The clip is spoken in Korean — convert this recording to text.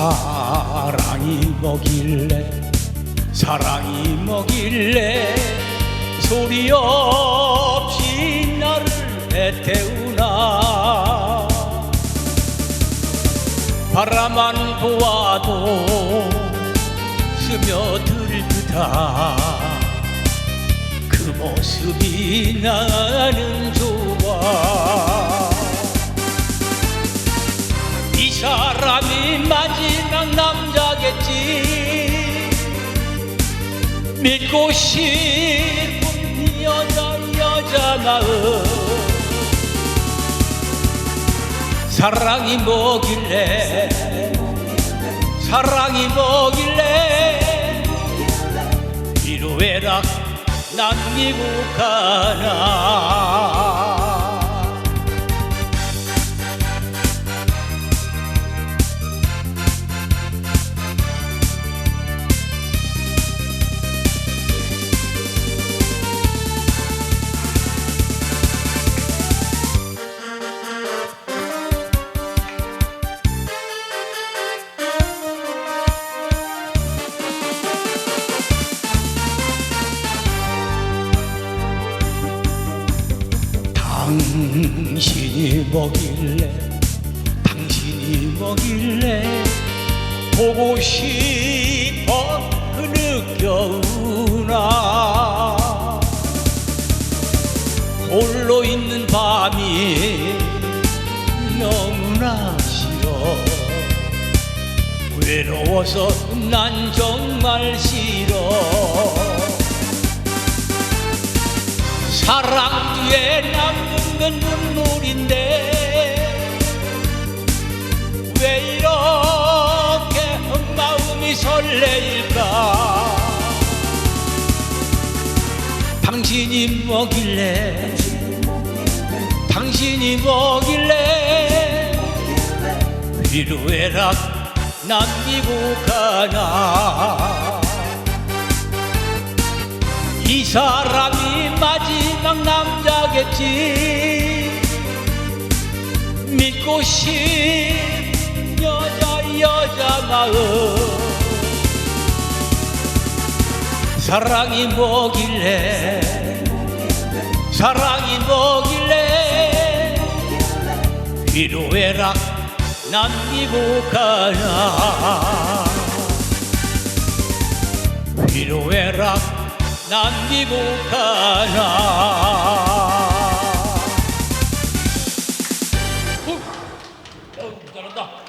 사랑이 뭐길래? 사랑이 뭐길래? 소리 없이 나를 애태우나? 바라만 보아도 스며들 듯한 그 모습이 나는 좋아 믿고 싶은 여자 여자 마음. 사랑이 뭐길래? 사랑이 뭐길래? 위로해라 난 미국 가나 당신이 뭐길래 당신이 뭐길래 보고 싶어 그 느껴우나? 홀로 있는 밤이 너무나 싫어. 외로워서 난 정말 싫어 사랑 뒤에 남는 건 눈물인데 왜 이렇게 마음이 설레일까? 당신이 뭐길래? 당신이 뭐길래? 위로해라 난 미국 가나? 이 사람이 남자겠지 믿고 싶은 여자 여자 마음. 사랑이 뭐길래 사랑이 뭐길래 위로해라 난 미국 가나. 위로해라 난 미국 가나